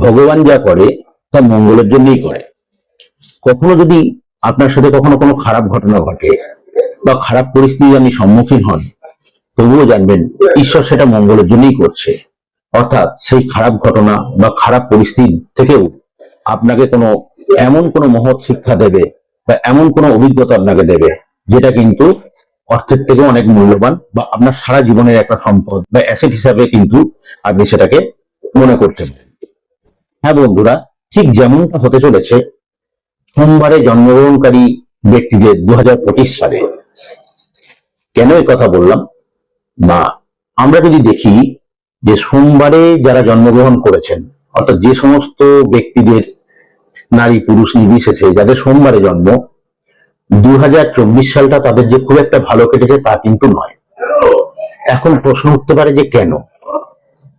ভগবান যা করে, তা মঙ্গলের জন্যই করে। কখনো যদি আপনার সাথে কখনো কোনো খারাপ ঘটনা ঘটে বা খারাপ পরিস্থিতি আপনি সম্মুখীন হন, তবুও জানবেন ঈশ্বর সেটা মঙ্গলের জন্যই করছে। অর্থাৎ সেই খারাপ ঘটনা বা খারাপ পরিস্থিতি থেকেও আপনাকে কোনো, এমন কোনো মহৎ শিক্ষা দেবে বা এমন কোনো অভিজ্ঞতা আপনাকে দেবে, যেটা কিন্তু অর্থের থেকে অনেক মূল্যবান বা আপনার সারা জীবনের একটা সম্পদ বা অ্যাসেট হিসাবে কিন্তু আপনি সেটাকে মনে করতে পারেন হ্যাঁ বন্ধুরা, ঠিক যেমনটা হতে চলেছে, সোমবারে জন্মগ্রহণকারী ব্যক্তিদের দু সালে। কেন কথা বললাম? না, আমরা যদি দেখি যে সোমবারে যারা জন্মগ্রহণ করেছেন, অর্থাৎ যে সমস্ত ব্যক্তিদের নারী, পুরুষ নির্বিশেষে যাদের সোমবারে জন্ম দু হাজার চব্বিশ সালটা তাদের যে খুব একটা ভালো কেটেছে তা কিন্তু নয়। এখন প্রশ্ন উঠতে পারে যে কেন?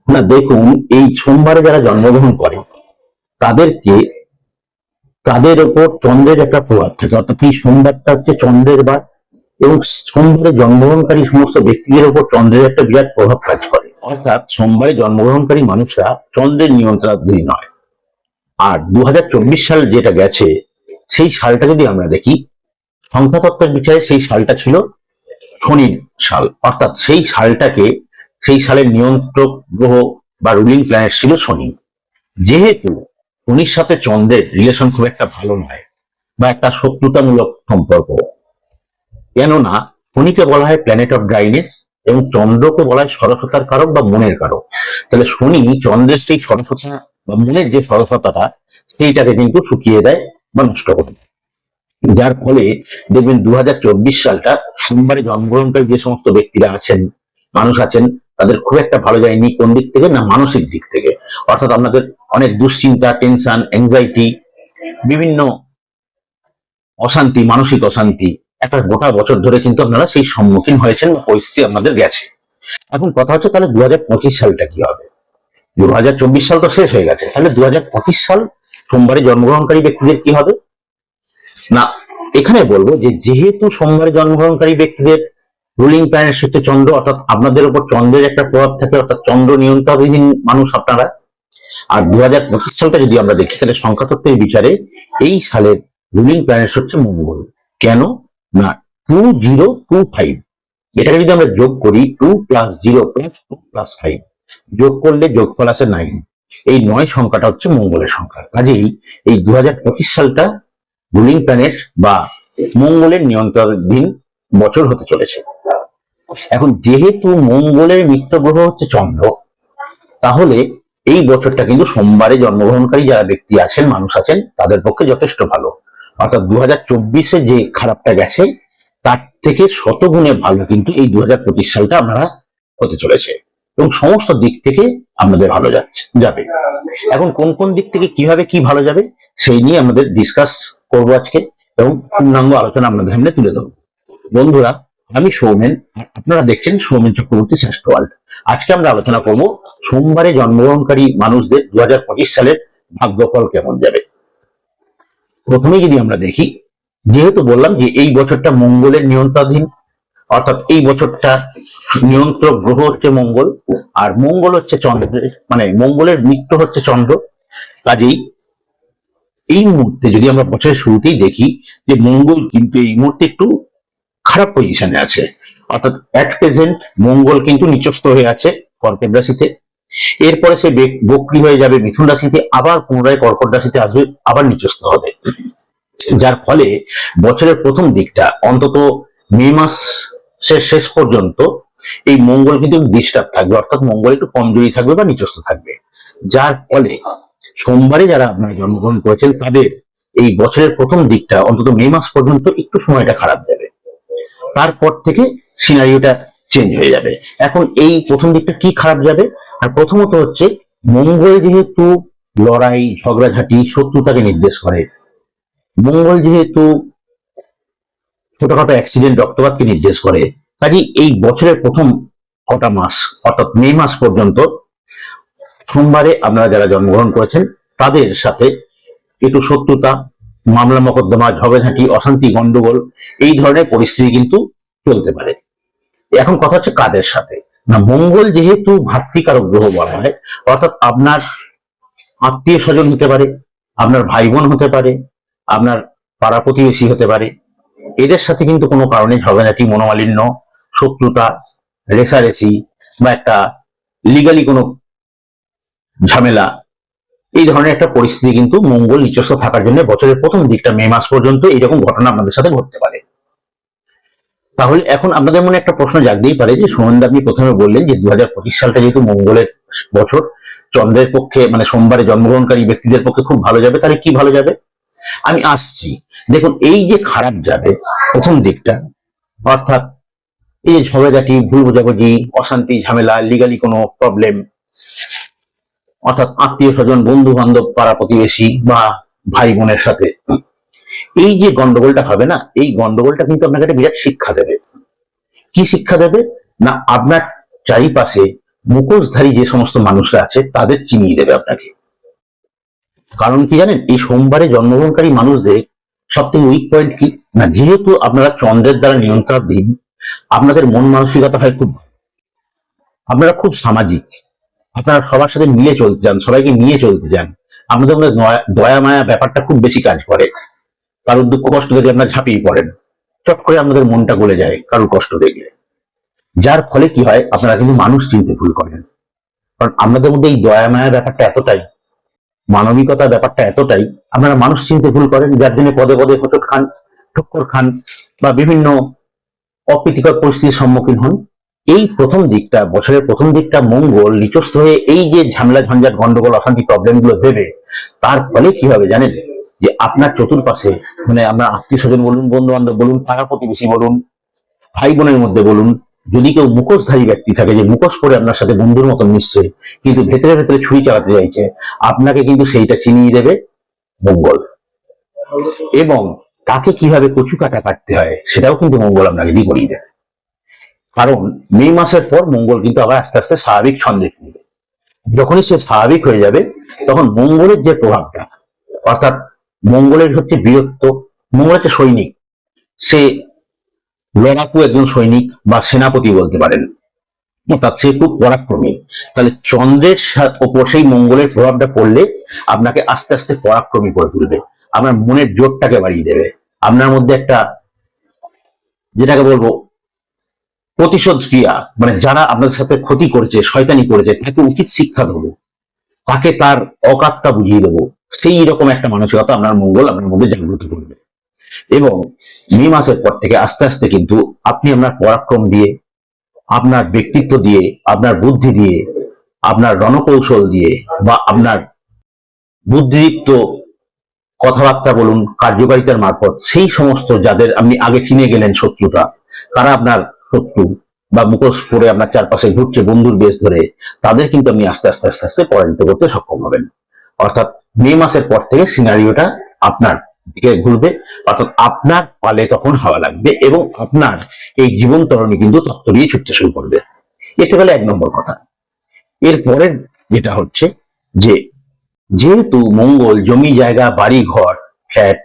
না, দেখুন, এই সোমবারে যারা জন্মগ্রহণ করে তাদেরকে তাদের ওপর চন্দ্রের একটা প্রভাব থাকে। অর্থাৎ এই সোমবারটা হচ্ছে চন্দ্রের বার এবং সোমবারে জন্মগ্রহণকারী সমস্ত ব্যক্তিদের উপর চন্দ্রের একটা বিরাট প্রভাব কাজ করে। অর্থাৎ সোমবারে জন্মগ্রহণকারী মানুষরা চন্দ্রের নিয়ন্ত্রণাধীন নয়। আর দু সাল যেটা গেছে, সেই সালটা যদি আমরা দেখি, সংখ্যাতত্ত্বের বিচারে সেই সালটা ছিল শনির সাল। অর্থাৎ সেই সালটাকে, সেই সালের নিয়ন্ত্রক গ্রহ বা রুলিং প্ল্যানেট ছিল শনি। যেহেতু শনির সাথে চন্দ্রের রিলেশন খুব একটা ভালো নয় বা একটা শত্রুতামূলক সম্পর্ক। কেননা শনিকে বলা হয় প্ল্যানেট অফ ড্রাইনেস এবং চন্দ্রকে বলা হয় সরসতার কারক বা মনের কারক। তাহলে শনি চন্দ্রের সেই সরসতা বা মনের যে সরসতাটা সেইটাকে কিন্তু শুকিয়ে দেয় বা নষ্ট করে দেয়। যার ফলে দেখবেন দু হাজার চব্বিশ সালটা সোমবারে জন্মগ্রহণকারী যে সমস্ত ব্যক্তিরা আছেন, মানুষ আছেন তাদের খুব একটা ভালো যায়নি কোন দিক থেকে না মানসিক দিক থেকে। অর্থাৎ আপনাদের অনেক দুশ্চিন্তা টেনশন অ্যাংজাইটি বিভিন্ন অশান্তি, মানসিক অশান্তি, একটা গোটা বছর ধরে কিন্তু আপনারা সেই সম্মুখীন হয়েছেন পরিস্থিতি আপনাদের গেছে। এখন কথা হচ্ছে তাহলে দু হাজার পঁচিশ সালটা কি হবে? দু হাজার চব্বিশ সাল তো শেষ হয়ে গেছে, তাহলে দু হাজার পঁচিশ সাল সোমবারে জন্মগ্রহণকারী ব্যক্তিদের কি হবে? না, এখানে বলব যে যেহেতু সোমবারে জন্মগ্রহণকারী ব্যক্তিদের রুলিং প্ল্যানেট হচ্ছে চন্দ্র, অর্থাৎ আপনাদের উপর চন্দ্রের একটা প্রভাব থাকে, অর্থাৎ চন্দ্র নিয়ন্ত্রণাধীন মানুষ আপনারা। আর দু হাজার পঁচিশ সালটা যদি আমরা দেখি, তাহলে সংখ্যাতত্ত্বের বিচারে এই সালের রুলিং প্ল্যানেট হচ্ছে মঙ্গল। কেন? না টু জিরো টু ফাইভ এটাকে যদি আমরা যোগ করি two plus zero plus two plus five যোগ করলে যোগফল আসে নাইন এই নয় সংখ্যাটা হচ্ছে মঙ্গলের সংখ্যা। কাজেই এই দু হাজার পঁচিশ সালটা রুলিং প্ল্যানেট বা মঙ্গলের নিয়ন্ত্রণাধীন বছর হতে চলেছে। এখন যেহেতু মঙ্গলের মিত্র গ্রহ হচ্ছে চন্দ্র, তাহলে এই বছরটা কিন্তু সোমবারে জন্মগ্রহণকারী যারা ব্যক্তি আছেন, মানুষ আছেন, তাদের পক্ষে যথেষ্ট ভালো। অর্থাৎ দু হাজার যে খারাপটা গেছে, তার থেকে শতগুণে ভালো কিন্তু এই দু হাজার পঁচিশ সালটা আপনারা হতে চলেছে। এবং সমস্ত দিক থেকে আপনাদের ভালো যাচ্ছে, যাবে। এখন কোন কোন দিক থেকে কীভাবে কি ভালো যাবে, সেই নিয়ে আমাদের ডিসকাস করব আজকে এবং পূর্ণাঙ্গ আলোচনা আপনাদের সামনে তুলে ধরবো। বন্ধুরা আমি সৌমেন আপনারা দেখছেন সৌমেন চক্রবর্তী শ্রেষ্ঠ ওয়ার্ল্ড আজকে আমরা আলোচনা করব সোমবারে জন্মগ্রহণকারী মানুষদের দু সালের ভাগ্যফল কেমন যাবে। প্রথমে যদি আমরা দেখি, যেহেতু বললাম যে এই বছরটা মঙ্গলের নিয়ন্ত্রণাধীন, অর্থাৎ এই বছরটা নিয়ন্ত্রক গ্রহ হচ্ছে মঙ্গল, আর মঙ্গল হচ্ছে চন্দ্র মানে মঙ্গলের মিত্র হচ্ছে চন্দ্র। কাজেই এই মুহূর্তে যদি আমরা বছরের শুরুতেই দেখি যে মঙ্গল কিন্তু এই মুহূর্তে একটু খারাপ পজিশনে আছে। অর্থাৎ অ্যাট প্রেজেন্ট মঙ্গল কিন্তু নিচস্থ হয়ে আছে কর্কট রাশিতে। এরপরে সে বক্রি হয়ে যাবে মিথুন রাশিতে, আবার পুনরায় কর্কট রাশিতে আসবে, আবার নিচস্থ হবে। যার ফলে বছরের প্রথম দিকটা, অন্তত মে মাসের শেষ পর্যন্ত এই মঙ্গল কিন্তু ডিস্টার্ব থাকবে। অর্থাৎ মঙ্গল একটু কমজোরি থাকবে বা নিচস্থ থাকবে। যার ফলে সোমবারে যারা আপনারা জন্মগ্রহণ করেছেন, তাদের এই বছরের প্রথম দিকটা, অন্তত মে মাস পর্যন্ত একটু সময়টা খারাপ যাবে তারপর থেকে সিনারিওটা চেঞ্জ হয়ে যাবে। এখন এই প্রথম দিকটা কি খারাপ যাবে? আর প্রথমত হচ্ছে, মঙ্গল যেহেতু লড়াই, ঝগড়াঝাটি শত্রুতাকে নির্দেশ করে। মঙ্গল যেহেতু ছোটখাটো অ্যাক্সিডেন্ট রক্তপাতকে নির্দেশ করে। কাজে এই বছরের প্রথম কটা মাস, অর্থাৎ মে মাস পর্যন্ত, সোমবারে আপনারা যারা জন্মগ্রহণ করেছেন, তাদের সাথে একটু শত্রুতা মামলা মকদ্দমা, ঝগড়াঝাঁটি, অশান্তি, গন্ডগোল, এই ধরনের পরিস্থিতি কিন্তু চলতে পারে। এখন কথা হচ্ছে কাদের সাথে? না, মঙ্গল যেহেতু ভাতৃকারক গ্রহ বলা হয়, অর্থাৎ আপনার আত্মীয় স্বজন হতে পারে, আপনার ভাই বোন হতে পারে, আপনার পাড়া প্রতিবেশী হতে পারে, এদের সাথে কিন্তু কোনো কারণে ঝগড়াঝাটি, মনোমালিন্য, শত্রুতা রেসারেসি বা একটা লিগালি কোনো ঝামেলা এই ধরনের একটা পরিস্থিতি কিন্তু মঙ্গল নিচস্ব থাকার জন্য বছরের প্রথম দিকটা মে মাস পর্যন্ত এইরকম ঘটনা আপনাদের সাথে ঘটতে পারে। তাহলে এখন আপনাদের মনে একটা প্রশ্ন জাগতেই পারে যে সুমনদা আপনি প্রথমে বললেন যে দু সালটা যেহেতু মঙ্গলের বছর, চন্দ্রের পক্ষে মানে সোমবারে জন্মগ্রহণকারী ব্যক্তিদের পক্ষে খুব ভালো যাবে, তাহলে কি ভালো যাবে? আমি আসছি। দেখুন, এই যে খারাপ যাবে, প্রথম দিকটা, অর্থাৎ এই যে ঝগড়াঝাটি, ভুল বোঝাবুঝি, অশান্তি, ঝামেলা লিগালি কোনো প্রবলেম অর্থাৎ আত্মীয় স্বজন বন্ধু বান্ধব পাড়া প্রতিবেশী বা ভাই বোনের সাথে। এই যে গন্ডগোলটা হবে না, এই গন্ডগোলটা কিন্তু আপনাকে একটা বিরাট শিক্ষা দেবে। কি শিক্ষা দেবে? না, আপনার চারিপাশে মুখোশধারী যে সমস্ত মানুষরা আছে, তাদের চিনিয়ে দেবে আপনাকে। কারণ কি জানেন, এই সোমবারে জন্মগ্রহণকারী মানুষদের সব থেকে উইক পয়েন্ট কি? না, যেহেতু আপনারা চন্দ্রের দ্বারা নিয়ন্ত্রণাধীন, আপনাদের মন মানসিকতা হয় খুব, আপনারা খুব সামাজিক। আপনারা সবার সাথে মিলে চলতে যান সবাইকে নিয়ে চলতে চান, আপনাদের মধ্যে দয়া- মায়া ব্যাপারটা খুব বেশি কাজ করে। কারোর দুঃখ কষ্ট দেখলে আপনারা ঝাঁপিয়ে পড়েন। চট করে আপনাদের মনটা গলে যায় কারোর কষ্ট দেখলে। যার ফলে কি হয়, আপনারা কিন্তু মানুষ চিনতে ভুল করেন। কারণ আপনাদের মধ্যে এই দয়া মায়া ব্যাপারটা এতটাই, মানবিকতা ব্যাপারটা এতটাই, আপনারা মানুষ চিনতে ভুল করেন, যার জন্য পদে পদে হোঁচট খান, ঠক্কর খান বা বিভিন্ন অপ্রীতিকর পরিস্থিতির সম্মুখীন হন। এই প্রথম দিকটা, বছরের প্রথম দিকটা মঙ্গল নিচস্থ হয়ে এই যে ঝামেলা ঝঞ্ঝাট, গন্ডগোল, অশান্তি প্রবলেমগুলো দেবে তার ফলে কি হবে জানেন? যে আপনার চতুর্পাশে মানে আপনার আত্মীয় স্বজন বলুন বন্ধু বান্ধব বলুন পাড়া প্রতিবেশী বলুন, ভাই বোনের মধ্যে বলুন, যদি কেউ মুখোশধারী ব্যক্তি থাকে যে মুখোশ পরে আপনার সাথে বন্ধুর মতো মিশছে, কিন্তু ভেতরে ভেতরে ছুরি চালাতে চাইছে, আপনাকে কিন্তু সেইটা চিনিয়ে দেবে মঙ্গল। এবং তাকে কীভাবে কচু কাটা কাটতে হয়, সেটাও কিন্তু মঙ্গল আপনাকে দিয়ে করিয়ে দেবে। কারণ মে মাসের পর মঙ্গল কিন্তু আবার আস্তে আস্তে স্বাভাবিক ছন্দে ফিরবে যখনই সে স্বাভাবিক হয়ে যাবে, তখন মঙ্গলের যে প্রভাবটা, অর্থাৎ মঙ্গলের হচ্ছে বীরত্ব, মঙ্গল হচ্ছে সৈনিক। সে লড়াকু একজন সৈনিক বা সেনাপতি বলতে পারেন। অর্থাৎ সে খুব পরাক্রমী। তাহলে চন্দ্রের ওপর সেই মঙ্গলের প্রভাবটা পড়লে আপনাকে আস্তে আস্তে পরাক্রমী করে তুলবে। আপনার মনের জোরটাকে বাড়িয়ে দেবে। আপনার মধ্যে একটা, যেটাকে বলব প্রতিশোধ ক্রিয়া মানে যারা আপনাদের সাথে ক্ষতি করেছে, শয়তানি করেছে, তাকে উচিত শিক্ষা দেবো। তাকে তার অকাত্তা বুঝিয়ে দেবো। সেই রকম একটা মানসিকতা আপনার মঙ্গল আপনার মধ্যে জাগ্রত করবে। এবং মে মাসের পর থেকে আস্তে আস্তে কিন্তু আপনি আপনার পরাক্রম দিয়ে, আপনার ব্যক্তিত্ব দিয়ে, আপনার বুদ্ধি দিয়ে, আপনার রণকৌশল দিয়ে বা আপনার বুদ্ধিদীপ্ত কথাবার্তা বলুন, কার্যকারিতার মারফত, সেই সমস্ত যাদের আপনি আগে চিনে গেলেন শত্রুতা, তারা আপনার শত্রু বা মুখোশ পরে আপনার চারপাশে ঘুরছে বন্ধুর বেশ ধরে, তাদের কিন্তু আপনি আস্তে আস্তে আস্তে আস্তে পরাজিত করতে সক্ষম হবেন। অর্থাৎ মে মাসের পর থেকে সিনারিওটা আপনার দিকে ঘুরবে, অর্থাৎ আপনার পালে তখন হাওয়া লাগবে এবং আপনার এই জীবন তরণী কিন্তু তত্ত্বরিয়ে ছুটতে শুরু করবে। এটা হলো এক নম্বর কথা। এর পরের যেটা হচ্ছে যে, যেহেতু মঙ্গল, জমি জায়গা বাড়ি ঘর ফ্ল্যাট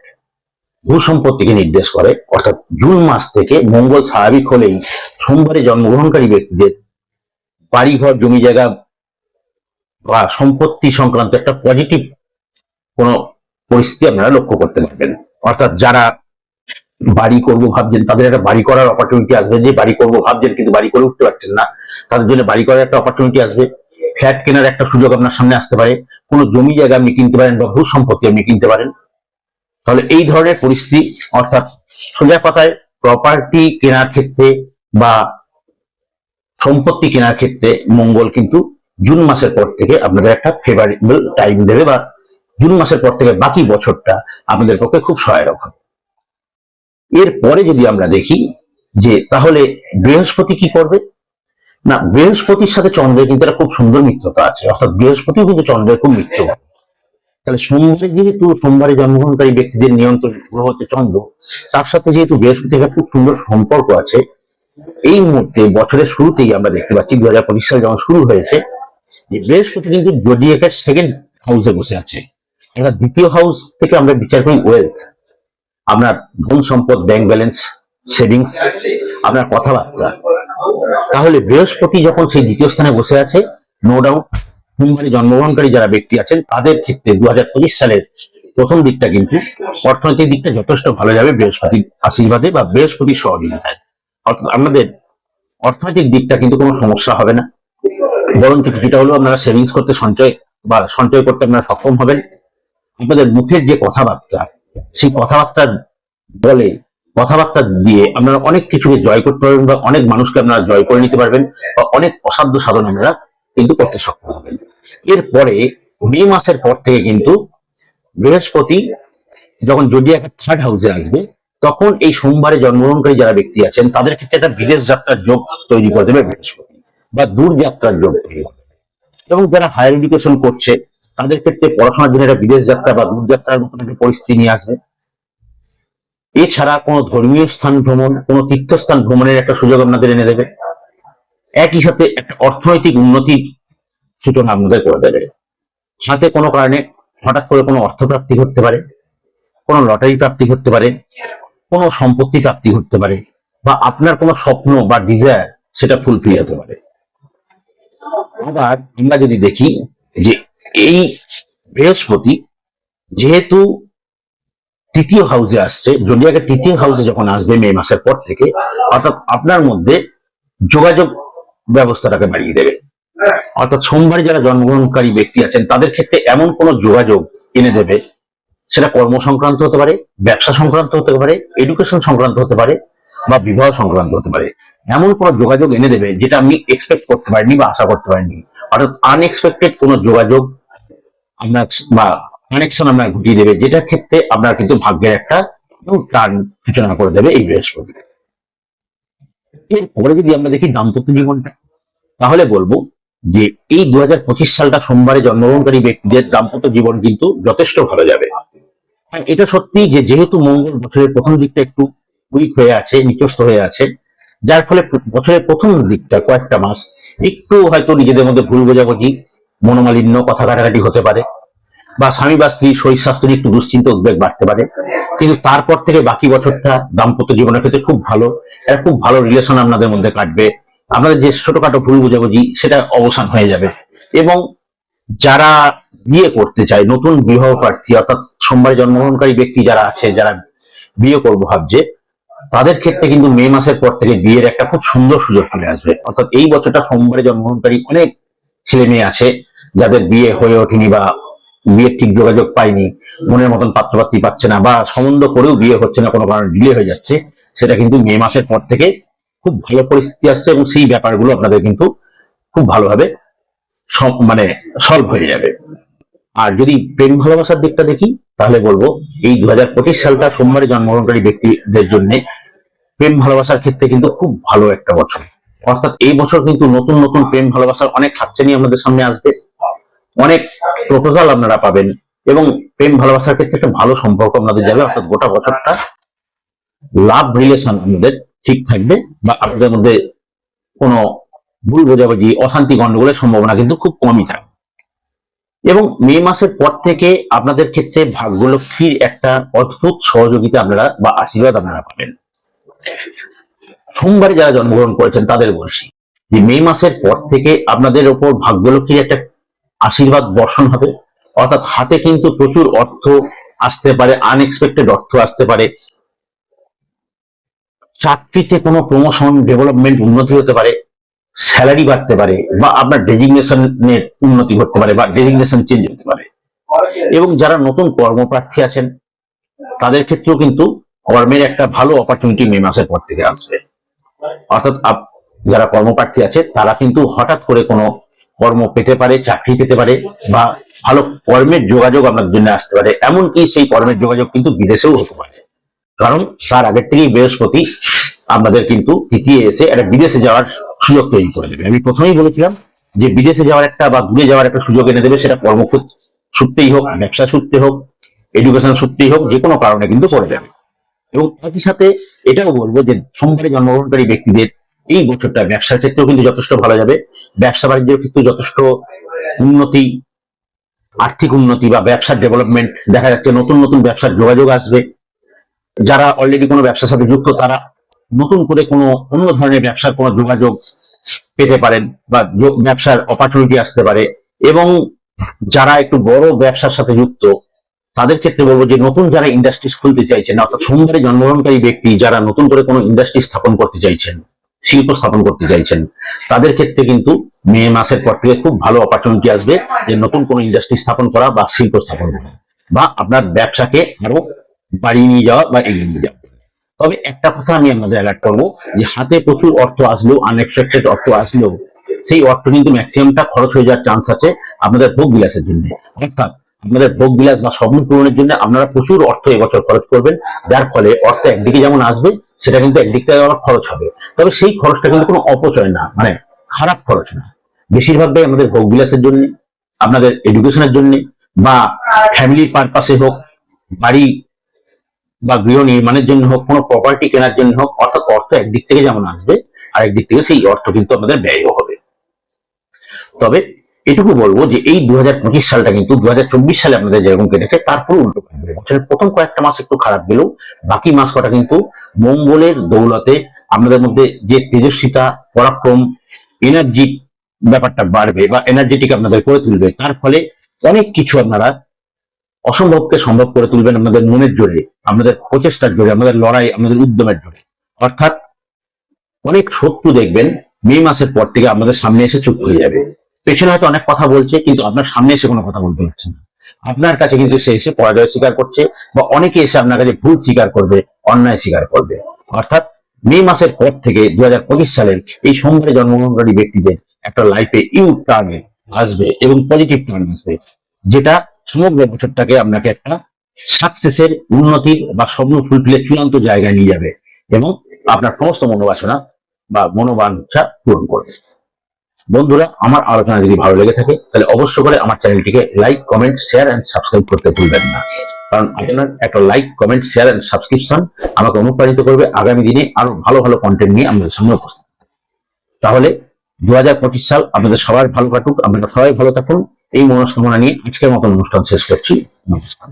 ভূ সম্পত্তিকে নির্দেশ করে। অর্থাৎ জুন মাস থেকে মঙ্গল স্বাভাবিক হলেই সোমবারে জন্মগ্রহণকারী ব্যক্তিদের বাড়িঘর, জমি জায়গা বা সম্পত্তি সংক্রান্ত একটা পজিটিভ কোন পরিস্থিতি আপনারা লক্ষ্য করতে পারবেন। অর্থাৎ যারা বাড়ি করব ভাবছেন, তাদের একটা বাড়ি করার অপরচুনিটি আসবে। যে বাড়ি করব ভাবছেন কিন্তু বাড়ি করে উঠতে পারছেন না। তাদের জন্য বাড়ি করার একটা অপরচুনিটি আসবে। ফ্ল্যাট কেনার একটা সুযোগ আপনার সামনে আসতে পারে। কোনো জমি জায়গা আপনি কিনতে পারেন বা ভূ সম্পত্তি আপনি কিনতে পারেন। তাহলে এই ধরনের পরিস্থিতি, অর্থাৎ সোজা কথায় প্রপার্টি কেনার ক্ষেত্রে বা সম্পত্তি কেনার ক্ষেত্রে মঙ্গল কিন্তু জুন মাসের পর থেকে আপনাদের একটা ফেভারেবল টাইম দেবে বা জুন মাসের পর থেকে বাকি বছরটা আপনাদের পক্ষে খুব সহায়ক হবে। এরপরে যদি আমরা দেখি যে তাহলে বৃহস্পতি কি করবে? না, বৃহস্পতির সাথে চন্দ্রের কিন্তু একটা খুব সুন্দর মিত্রতা আছে, অর্থাৎ বৃহস্পতিও কিন্তু চন্দ্রের খুব মিত্র তাহলে সোমবারে যেহেতু সোমবারে জন্মগ্রহণকারী ব্যক্তিদের নিয়ন্ত্রণ গ্রহ হচ্ছে চন্দ্র, তার সাথে যেহেতু বৃহস্পতির একটা খুব সুন্দর সম্পর্ক আছে, এই মুহূর্তে বছরের শুরুতেই আমরা দেখতে পাচ্ছি দু হাজার পঁচিশ সাল যখন শুরু হয়েছে, যে বৃহস্পতি কিন্তু জোডিয়াকের সেকেন্ড হাউসে বসে আছে। অর্থাৎ দ্বিতীয় হাউস থেকে আমরা বিচার করি ওয়েলথ আপনার ধন সম্পদ ব্যাংক ব্যালেন্স সেভিংস আপনার কথাবার্তা। তাহলে বৃহস্পতি যখন সেই দ্বিতীয় স্থানে বসে আছে নো ডাউট সোমবারে জন্মগ্রহণকারী যারা ব্যক্তি আছেন, তাদের ক্ষেত্রে দু সালের প্রথম দিকটা কিন্তু অর্থনৈতিক দিকটা যথেষ্ট ভালো যাবে বৃহস্পতির আশীর্বাদে বা বৃহস্পতির সহযোগিতায়। আপনাদের অর্থনৈতিক দিকটা কিন্তু কোনো সমস্যা হবে না। বরঞ্চ কিছুটা হলেও আপনারা সেভিংস করতে সঞ্চয় বা সঞ্চয় করতে আপনারা সক্ষম হবেন। আপনাদের মুখের যে কথাবার্তা, সেই কথাবার্তার বলে, কথাবার্তা দিয়ে আপনারা অনেক কিছুকে জয় করতে পারবেন বা অনেক মানুষকে আপনারা জয় করে নিতে পারবেন বা অনেক অসাধ্য সাধন আপনারা কিন্তু করতে সক্ষম হবেন এরপরে মে মাসের পর থেকে কিন্তু বৃহস্পতি যখন জোডিয়াকের থার্ড হাউসে আসবে, তখন এই সোমবারে জন্মগ্রহণকারী যারা ব্যক্তি আছেন, তাদের ক্ষেত্রে একটা বিদেশ যাত্রার যোগ তৈরি করে দেবে বৃহস্পতি, বা দূর যাত্রার যোগ তৈরি করে এবং যারা হায়ার এডুকেশন করছে, তাদের ক্ষেত্রে পড়াশোনার জন্য একটা বিদেশ যাত্রা বা দূর যাত্রার মতন একটা পরিস্থিতি নিয়ে আসবে। এছাড়া কোনো ধর্মীয় স্থান ভ্রমণ, কোনো তীর্থস্থান ভ্রমণের একটা সুযোগ আপনাদের এনে দেবে। একই সাথে একটা অর্থনৈতিক উন্নতির সূচনা আপনাদের করে দেবে। হাতে কোনো কারণে হঠাৎ করে কোনো অর্থ প্রাপ্তি ঘটতে পারে, কোনো লটারি প্রাপ্তি ঘটতে পারে, কোনো সম্পত্তি প্রাপ্তি ঘটতে পারে, বা আপনার কোনো স্বপ্ন বা ডিজায়ার সেটা ফুলফিল হতে পারে। আবার আমরা যদি দেখি যে এই বৃহস্পতি যেহেতু তৃতীয় হাউসে আসছে জোডিয়াকে তৃতীয় হাউসে যখন আসবে মে মাসের পর থেকে, অর্থাৎ আপনার মধ্যে যোগাযোগ ব্যবস্থাটাকে বাড়িয়ে দেবে। অর্থাৎ সোমবারে যারা জন্মগ্রহণকারী ব্যক্তি আছেন, তাদের ক্ষেত্রে এমন কোনো যোগাযোগ এনে দেবে, সেটা কর্ম সংক্রান্ত হতে পারে, ব্যবসা সংক্রান্ত হতে পারে এডুকেশন সংক্রান্ত হতে পারে, বা বিবাহ সংক্রান্ত হতে পারে। এমন কোনো যোগাযোগ এনে দেবে যেটা আমি এক্সপেক্ট করতে পারিনি বা আশা করতে পারিনি। অর্থাৎ আনএক্সপেক্টেড কোন যোগাযোগ আপনার বা কানেকশন আপনার ঘটিয়ে দেবে, যেটার ক্ষেত্রে আপনার কিন্তু ভাগ্যের একটা টার্ন সূচনা করে দেবে এই বৃহস্পতি এরপরে যদি আমরা দেখি দাম্পত্য জীবনটা, তাহলে বলব যে এই দু হাজার পঁচিশ সালটা সোমবারে জন্মগ্রহণকারী ব্যক্তিদের দাম্পত্য জীবন কিন্তু যথেষ্ট ভালো যাবে। হ্যাঁ এটা সত্যি যে যেহেতু মঙ্গল বছরের প্রথম দিকটা একটু উইক হয়ে আছে নিচস্ত হয়ে আছে, যার ফলে বছরের প্রথম দিকটা কয়েকটা মাস একটু হয়তো নিজেদের মধ্যে ভুল বোঝাবুঝি, মনোমালিন্য, কথা কাটাকাটি হতে পারে। বা স্বামী বা স্ত্রী শরীর স্বাস্থ্য নিয়ে একটু দুশ্চিন্তা, উদ্বেগ বাড়তে পারে। কিন্তু তারপর থেকে বাকি বছরটা দাম্পত্য জীবনের ক্ষেত্রে খুব ভালো। একটা খুব ভালো রিলেশন আপনাদের মধ্যে কাটবে। আপনাদের যে ছোটখাটো ভুল বোঝাবুঝি, সেটা অবসান হয়ে যাবে। এবং যারা বিয়ে করতে চায়, নতুন বিবাহ প্রার্থী অর্থাৎ সোমবারে জন্মগ্রহণকারী ব্যক্তি যারা আছে, যারা বিয়ে করব ভাবছে, তাদের ক্ষেত্রে কিন্তু মে মাসের পর থেকে বিয়ের একটা খুব সুন্দর সুযোগ চলে আসবে। অর্থাৎ এই বছরটা সোমবারে জন্মগ্রহণকারী অনেক ছেলে মেয়ে আছে, যাদের বিয়ে হয়ে ওঠেনি বা বিয়ের ঠিক যোগাযোগ পায়নি মনের মতন পাত্রপাত্রী পাচ্ছে না বা সম্বন্ধ করেও বিয়ে হচ্ছে না, কোনো কারণে ডিলে হয়ে যাচ্ছে, সেটা কিন্তু মে মাসের পর থেকে খুব ভালো পরিস্থিতি আসছে এবং সেই ব্যাপারগুলো আপনাদের কিন্তু খুব ভালোভাবে মানে সলভ হয়ে যাবে। আর যদি প্রেম ভালোবাসার দিকটা দেখি, তাহলে বলব, এই দু হাজার পঁচিশ সালটা সোমবারে জন্মগ্রহণকারী ব্যক্তিদের জন্য প্রেম ভালোবাসার ক্ষেত্রে কিন্তু খুব ভালো একটা বছর। অর্থাৎ এই বছর কিন্তু নতুন নতুন প্রেম ভালোবাসার অনেক হাতছানি আমাদের সামনে আসবে। অনেক প্রপোজাল আপনারা পাবেন এবং প্রেম ভালোবাসার ক্ষেত্রে একটা ভালো সম্পর্ক আপনাদের যাবে, অর্থাৎ গোটা বছরটা লাভ রিলেশন আপনাদের ঠিক থাকবে বা আপনাদের মধ্যে কোনো ভুল বোঝাবুঝি, অশান্তি, গন্ডগোলের সম্ভাবনা কিন্তু খুব কমই থাকবে এবং মে মাসের পর থেকে আপনাদের ক্ষেত্রে ভাগ্যলক্ষ্মীর একটা অদ্ভুত সহযোগিতা আপনারা বা আশীর্বাদ আপনারা পাবেন। সোমবারে যারা জন্মগ্রহণ করেছেন তাদের বলছি যে মে মাসের পর থেকে আপনাদের ওপর ভাগ্যলক্ষ্মীর একটা আশীর্বাদ বর্ষণ হবে। অর্থাৎ হাতে কিন্তু প্রচুর অর্থ আসতে পারে আনএক্সপেক্টেড অর্থ আসতে পারে। চাকরিতে কোনো প্রমোশন ডেভেলপমেন্ট উন্নতি হতে পারে স্যালারি বাড়তে পারে, বা আপনার ডেজিগনেশনের উন্নতি ঘটতে পারে, বা ডেজিগনেশন চেঞ্জ হতে পারে। এবং যারা নতুন কর্মপ্রার্থী আছেন, তাদের ক্ষেত্রেও কিন্তু কর্মের একটা ভালো অপরচুনিটি মে মাসের পর থেকে আসবে। অর্থাৎ যারা কর্মপ্রার্থী আছে, তারা কিন্তু হঠাৎ করে কোনো কর্ম পেতে পারে, চাকরি পেতে পারে বা ভালো কর্মের যোগাযোগ আপনার জন্য আসতে পারে। এমনকি সেই কর্মের যোগাযোগ কিন্তু বিদেশেও হতে পারে। কারণ তার আগের থেকেই বৃহস্পতি আপনাদের কিন্তু তৃতীয় এসে একটা বিদেশে যাওয়ার সুযোগ তৈরি করে দেবে। আমি প্রথমেই বলেছিলাম যে বিদেশে যাওয়ার একটা বা দূরে যাওয়ার একটা সুযোগ এনে দেবে, সেটা কর্মক্ষেত্র সূত্রেই হোক, ব্যবসা সূত্রে হোক এডুকেশন সূত্রেই হোক, যে কোনো কারণে কিন্তু করে দেবে। এবং একই সাথে এটাও বলব যে সোমবারে জন্মগ্রহণকারী ব্যক্তিদের এই বছরটা ব্যবসার ক্ষেত্রেও কিন্তু যথেষ্ট ভালো যাবে। ব্যবসা বাণিজ্যের ক্ষেত্রেও যথেষ্ট উন্নতি, আর্থিক উন্নতি বা ব্যবসার ডেভেলপমেন্ট দেখা যাচ্ছে। নতুন নতুন ব্যবসার যোগাযোগ আসবে। যারা অলরেডি কোনো ব্যবসার সাথে যুক্ত, তারা নতুন করে কোনো অন্য ধরনের ব্যবসার কোনো যোগাযোগ পেতে পারেন বা ব্যবসার অপরচুনিটি আসতে পারে। এবং যারা একটু বড় ব্যবসার সাথে যুক্ত, তাদের ক্ষেত্রে বলব যে নতুন যারা ইন্ডাস্ট্রিজ খুলতে চাইছেন, অর্থাৎ সোমবারে জন্মগ্রহণকারী ব্যক্তি যারা নতুন করে কোনো ইন্ডাস্ট্রি স্থাপন করতে চাইছেন শিল্প স্থাপন করতে চাইছেন। তাদের ক্ষেত্রে কিন্তু মে মাসের পর থেকে খুব ভালো অপরচুনিটি আসবে যে নতুন কোনো ইন্ডাস্ট্রি স্থাপন করা বা শিল্প স্থাপন করা বা আপনার ব্যবসাকে আরও বাড়িয়ে নিয়ে যাওয়া বা এগিয়ে নিয়ে যাওয়া। তবে একটা কথা আমি আপনাদের অ্যালার্ট করব, যে হাতে প্রচুর অর্থ আসলেও আনএক্সপেক্টেড অর্থ আসলেও, সেই অর্থ কিন্তু ম্যাক্সিমামটা খরচ হয়ে যাওয়ার চান্স আছে আপনাদের ভোগ বিলাসের জন্য। অর্থাৎ আপনাদের ভোগ বিলাস বা স্বপ্ন পূরণের জন্য আপনারা প্রচুর অর্থ এবছর খরচ করবেন। যার ফলে অর্থ একদিকে যেমন আসবে, সেটা কিন্তু একদিক থেকে আবার খরচ হবে। তবে সেই খরচটা কিন্তু কোনো অপচয় না মানে খারাপ খরচ না। বেশিরভাগটাই আমাদের ভোগ বিলাসের জন্য, আপনাদের এডুকেশনের জন্য বা ফ্যামিলির পারপাসে হোক, বাড়ি বা গৃহ নির্মাণের জন্য হোক, কোনো প্রপার্টি কেনার জন্য হোক, অর্থাৎ অর্থ একদিক থেকে যেমন আসবে আরেক দিক থেকে সেই অর্থ কিন্তু আমাদের ব্যয়ও হবে। তবে এটুকু বলব যে এই দু হাজার পঁচিশ সালটা কিন্তু দু হাজার চব্বিশ সালে আপনাদের যেরকম কেটেছে, তারপর উল্টো বছরের প্রথম কয়েকটা মাস একটু খারাপ গেলেও বাকি মাস কটা কিন্তু মঙ্গলের দৌলতে আপনাদের মধ্যে যে তেজস্বিতা, পরাক্রম এনার্জি ব্যাপারটা বাড়বে বা এনার্জেটিক আপনাদের করে তুলবে, তার ফলে অনেক কিছু আপনারা অসম্ভবকে সম্ভব করে তুলবেন আপনাদের মনের জোরে, আপনাদের প্রচেষ্টার জোরে আমাদের লড়াই আমাদের উদ্যমের জোরে। অর্থাৎ অনেক শত্রু দেখবেন, মে মাসের পর থেকে আমাদের সামনে এসে চুপ হয়ে যাবে। পেছনে হয়তো অনেক কথা বলছে, কিন্তু আপনার সামনে এসে কোনো কথা বলতে পারছে না। আপনার কাছে কিন্তু সে এসে পরাজয় স্বীকার করছে বা অনেকে এসে আপনার কাছে ভুল স্বীকার করবে, অন্যায় স্বীকার করবে। অর্থাৎ মে মাসের পর থেকে দু সালের এই সোমবারে জন্মগ্রহণকারী ব্যক্তিদের একটা লাইফে ইউ টার্ন আসবে এবং পজিটিভ টার্ন আসবে, যেটা সমগ্র বছরটাকে আপনাকে একটা সাকসেসের উন্নতির বা স্বপ্ন ফুলফিলের চূড়ান্ত জায়গায় নিয়ে যাবে এবং আপনার সমস্ত মনোবাসনা বা মনোবাঞ্ছা পূরণ করবে। বন্ধুরা, আমার আলোচনা যদি ভালো লেগে থাকে, তাহলে অবশ্য করে আমার চ্যানেলটিকে like comment share and subscribe করতে ভুলবেন না। কারণ আপনার একটা like comment share and subscription আমাকে অনুপ্রাণিত করবে আগামী দিনে আরও ভালো ভালো কন্টেন্ট নিয়ে আমাদের সামনে উপস্থিত। তাহলে দু হাজার পঁচিশ সাল আপনাদের সবার ভালো কাটুক, আপনারা সবাই ভালো থাকুন। এই মনস্কামনা নিয়ে আজকের মতন অনুষ্ঠান শেষ করছি। নমস্কার।